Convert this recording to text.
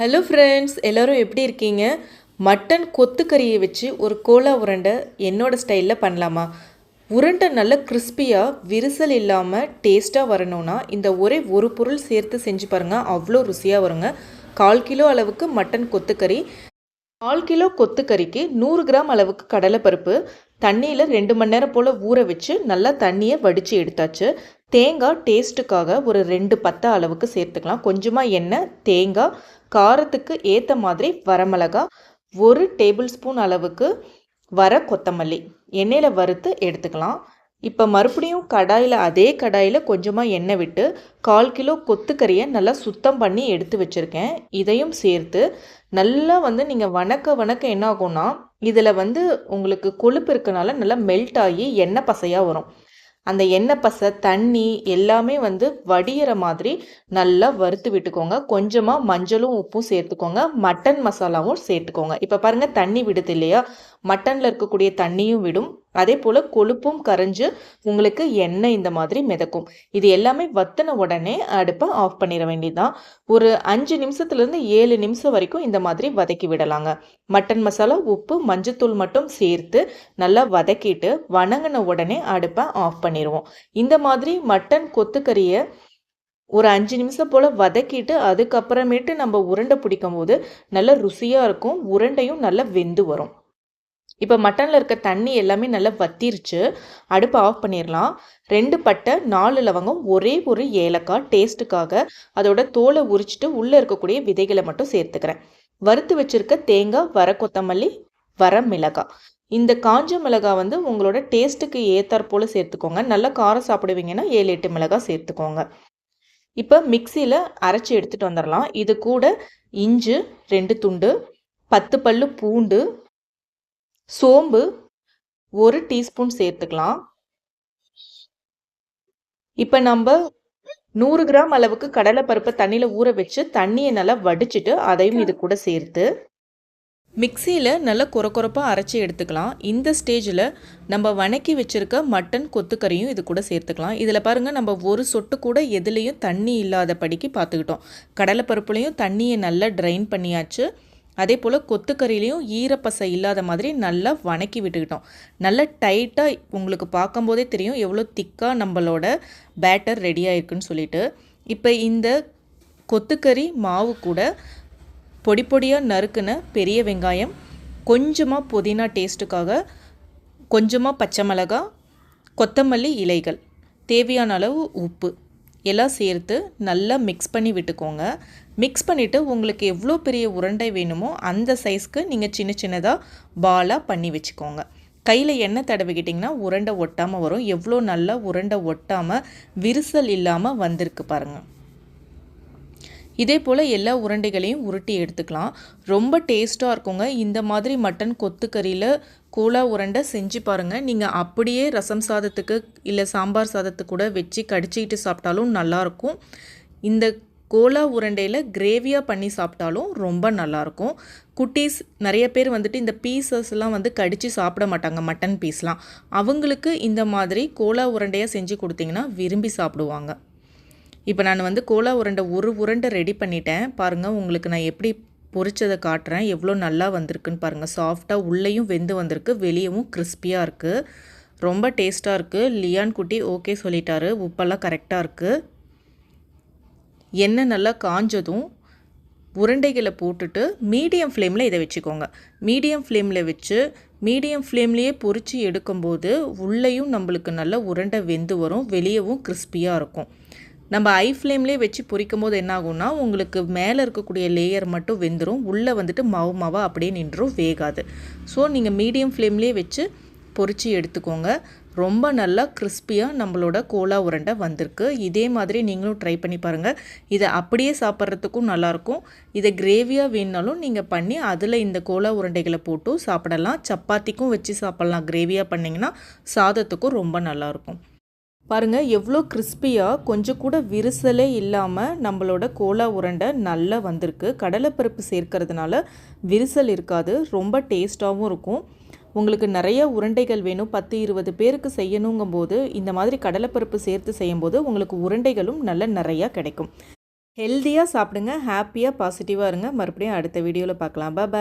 Hello friends எல்லோரும் எப்படி இருக்கீங்க? மட்டன் கொத்துக்கறியை வச்சு ஒரு கோலா உருண்டை என்னோடய ஸ்டைலில் பண்ணலாமா? உருண்டை நல்ல கிறிஸ்பியாக விரிசல் இல்லாமல் டேஸ்ட்டாக வரணும்னா இந்த ஒரே ஒரு பொருள் சேர்த்து செஞ்சு பாருங்கள் அவ்வளோ ருசியாக வருங்க. கால் கிலோ அளவுக்கு மட்டன் கொத்துக்கறி கால் கிலோ கொத்துக்கறிக்கு நூறு கிராம் அளவுக்கு கடலைப்பருப்பு தண்ணியில் ரெண்டு மணி நேரம் போல் ஊற வச்சு நல்லா தண்ணியை வடித்து எடுத்தாச்சு. தேங்காய் டேஸ்ட்டுக்காக ஒரு ரெண்டு பத்தை அளவுக்கு சேர்த்துக்கலாம். கொஞ்சமாக எண்ணெய் தேங்காய் காரத்துக்கு ஏற்ற மாதிரி வரமிளகா ஒரு டேபிள் ஸ்பூன் அளவுக்கு வர கொத்தமல்லி. எண்ணெயில் வறுத்து எடுத்துக்கலாம். இப்போ மறுபடியும் கடாயில் அதே கடாயில் கொஞ்சமாக எண்ணெய் விட்டு கால் கிலோ கொத்துக்கறியை நல்லா சுத்தம் பண்ணி எடுத்து வச்சுருக்கேன். இதையும் சேர்த்து நல்லா வந்து நீங்கள் வணக்க வணக்க என்ன ஆகும்னா இதில் வந்து உங்களுக்கு கொழுப்பு இருக்கனால நல்லா மெல்ட் ஆகி எண்ணெய் பசையாக வரும். அந்த எண்ணெய் பசை தண்ணி எல்லாமே வந்து வடிகிற மாதிரி நல்லா வறுத்து விட்டுக்கோங்க. கொஞ்சமாக மஞ்சளும் உப்பும் சேர்த்துக்கோங்க. மட்டன் மசாலாவும் சேர்த்துக்கோங்க. இப்போ பாருங்கள் தண்ணி விடுது இல்லையா? மட்டனில் இருக்கக்கூடிய தண்ணியும் விடும். அதே போல் கொழுப்பும் கரைஞ்சு உங்களுக்கு எண்ணெய் இந்த மாதிரி மிதக்கும். இது எல்லாமே வத்தின உடனே அடுப்பை ஆஃப் பண்ணிட வேண்டியதுதான். ஒரு அஞ்சு நிமிஷத்துலேருந்து ஏழு நிமிஷம் வரைக்கும் இந்த மாதிரி வதக்கி விடலாங்க. மட்டன் மசாலா உப்பு மஞ்சத்தூள் மட்டும் சேர்த்து நல்லா வதக்கிட்டு வணங்கின உடனே அடுப்பை ஆஃப் பண்ணிடுவோம். இந்த மாதிரி மட்டன் கொத்துக்கறியை ஒரு அஞ்சு நிமிஷம் போல் வதக்கிட்டு அதுக்கப்புறமேட்டு நம்ம உருண்டை பிடிக்கும் போது நல்ல ருசியாக இருக்கும். உருண்டையும் நல்லா வெந்து வரும். இப்போ மட்டனில் இருக்க தண்ணி எல்லாமே நல்லா வத்திருச்சு. அடுப்பை ஆஃப் பண்ணிடலாம் ரெண்டு பட்டை நாலு லவங்கம் ஒரே ஒரு ஏலக்காய் டேஸ்ட்டுக்காக அதோட தோலை உரிச்சிட்டு உள்ளே இருக்கக்கூடிய விதைகளை மட்டும் சேர்த்துக்கிறேன். வறுத்து வச்சுருக்க தேங்காய் வர கொத்தமல்லி வர மிளகாய். இந்த காஞ்ச மிளகாய் வந்து உங்களோட டேஸ்ட்டுக்கு ஏற்றாற் போல் சேர்த்துக்கோங்க. நல்லா காரம் சாப்பிடுவீங்கன்னா ஏழு எட்டு மிளகாய் சேர்த்துக்கோங்க. இப்போ மிக்சியில் அரைச்சி எடுத்துகிட்டு வந்துடலாம் இது கூட இஞ்சி ரெண்டு துண்டு பத்து பல்லு பூண்டு சோம்பு ஒரு டீஸ்பூன் சேர்த்துக்கலாம். இப்போ நம்ம நூறு கிராம் அளவுக்கு கடலைப்பருப்பை தண்ணியில் ஊற வச்சு தண்ணியை நல்லா வடிச்சிட்டு அதையும் இது கூட சேர்த்து மிக்சியில் நல்லா குறை குறைப்பாக அரைச்சி எடுத்துக்கலாம். இந்த ஸ்டேஜில் நம்ம வணக்கி வச்சுருக்க மட்டன் கொத்துக்கறியும் இது கூட சேர்த்துக்கலாம். இதில் பாருங்கள் நம்ம ஒரு சொட்டு கூட எதுலேயும் தண்ணி இல்லாத படிக்கு பார்த்துக்கிட்டோம் கடலைப்பருப்புலையும் தண்ணியை நல்லா ட்ரைன் பண்ணியாச்சு. அதே போல் கொத்துக்கறிலையும் ஈரப்பசை இல்லாத மாதிரி நல்லா வணக்கி விட்டுக்கிட்டோம். நல்லா டைட்டாக உங்களுக்கு பார்க்கும்போதே தெரியும் எவ்வளோ திக்காக நம்மளோட பேட்டர் ரெடி ஆயிருக்குன்னு சொல்லிட்டு. இப்போ இந்த கொத்துக்கறி மாவு கூட பொடி பொடியாக நறுக்குன பெரிய வெங்காயம் கொஞ்சமாக புதினா டேஸ்ட்டுக்காக கொஞ்சமாக பச்சை மிளகா கொத்தமல்லி இலைகள் தேவையான அளவு உப்பு. எல்லாம் சேர்த்து நல்லா மிக்ஸ் பண்ணி விட்டுக்கோங்க. மிக்ஸ் பண்ணிவிட்டு உங்களுக்கு எவ்வளோ பெரிய உருண்டை வேணுமோ அந்த சைஸ்க்கு நீங்கள் சின்ன சின்னதாக பாலாக பண்ணி வச்சுக்கோங்க. கையில் எண்ணெய் தடவிக்கிட்டிங்கன்னா உருண்டை ஒட்டாமல் வரும். எவ்வளோ நல்லா உருண்டை ஒட்டாமல் விரிசல் இல்லாமல் வந்திருக்கு பாருங்கள் இதே போல் எல்லா உருண்டைகளையும் உருட்டி எடுத்துக்கலாம். ரொம்ப டேஸ்ட்டாக இருக்குங்க. இந்த மாதிரி மட்டன் கொத்துக்கறியில் கோலா உருண்டை செஞ்சு பாருங்கள் நீங்கள் அப்படியே ரசம் சாதத்துக்கு இல்லை சாம்பார் சாதத்துக்கு கூட வச்சு கடிச்சிக்கிட்டு சாப்பிட்டாலும் நல்லாயிருக்கும். இந்த கோலா உருண்டையில் கிரேவியாக பண்ணி சாப்பிட்டாலும் ரொம்ப நல்லாயிருக்கும். குட்டீஸ் நிறைய பேர் வந்துட்டு இந்த பீசஸ்லாம் வந்து கடித்து சாப்பிட மாட்டாங்க மட்டன் பீஸ்லாம் அவங்களுக்கு இந்த மாதிரி கோலா உருண்டையாக செஞ்சு கொடுத்தீங்கன்னா விரும்பி சாப்பிடுவாங்க. இப்போ நான் வந்து கோலா உருண்டை ஒரு உருண்டை ரெடி பண்ணிட்டேன். பாருங்கள் உங்களுக்கு நான் எப்படி பொரிச்சதை காட்டுறேன். எவ்வளோ நல்லா வந்திருக்குன்னு பாருங்கள் சாஃப்டாக உள்ளேயும் வெந்து வந்திருக்கு. வெளியவும் கிறிஸ்பியாக இருக்குது ரொம்ப டேஸ்ட்டாக இருக்குது லியான் குட்டி ஓகே சொல்லிட்டாரு. உப்பெல்லாம் கரெக்டாக இருக்குது எண்ணெய் நல்லா காஞ்சதும் உருண்டைகளை போட்டுட்டு மீடியம் ஃப்ளேமில் இதை வச்சுக்கோங்க. மீடியம் ஃப்ளேமில் வச்சு மீடியம் ஃப்ளேம்லேயே பொறிச்சு எடுக்கும்போது உள்ளேயும் நம்மளுக்கு நல்ல உருண்டை வெந்து வரும். வெளியவும் கிறிஸ்பியாக இருக்கும். நம்ம ஐ ஃப்ளேம்லேயே வச்சு பொரிக்கும் போது என்னாகும்னா உங்களுக்கு மேலே இருக்கக்கூடிய லேயர் மட்டும் வெந்துடும் உள்ளே வந்துட்டு மாவு மாவாக அப்படியே நின்றும் வேகாது. ஸோ நீங்கள் மீடியம் ஃப்ளேம்லேயே வச்சு பொரித்து எடுத்துக்கோங்க. ரொம்ப நல்லா கிறிஸ்பியாக நம்மளோட கோலா உருண்டை வந்திருக்கு. இதே மாதிரி நீங்களும் ட்ரை பண்ணி பாருங்கள் இதை அப்படியே சாப்பிட்றதுக்கும் நல்லாயிருக்கும். இதை கிரேவியாக வேணுனாலும் நீங்கள் பண்ணி அதில் இந்த கோலா உருண்டைகளை போட்டு சாப்பிடலாம். சப்பாத்திக்கும் வச்சு சாப்பிட்லாம். கிரேவியாக பண்ணிங்கன்னா சாதத்துக்கும் ரொம்ப நல்லாயிருக்கும். பாருங்கள் எவ்வளோ கிறிஸ்பியாக கொஞ்சம் கூட விரிசலே இல்லாமல் நம்மளோட கோலா உருண்டை நல்லா வந்திருக்கு. கடலைப்பருப்பு சேர்க்கறதுனால விரிசல் இருக்காது ரொம்ப டேஸ்ட்டாகவும் இருக்கும். உங்களுக்கு நிறைய உருண்டைகள் வேணும். பத்து இருபது பேருக்கு செய்யணுங்கும் போது இந்த மாதிரி கடலைப்பருப்பு சேர்த்து செய்யும்போது உங்களுக்கு உருண்டைகளும் நல்ல நிறையா கிடைக்கும். ஹெல்த்தியாக சாப்பிடுங்க ஹாப்பியாக பாசிட்டிவாக இருங்க. மறுபடியும் அடுத்த வீடியோவில் பார்க்கலாம். பாய்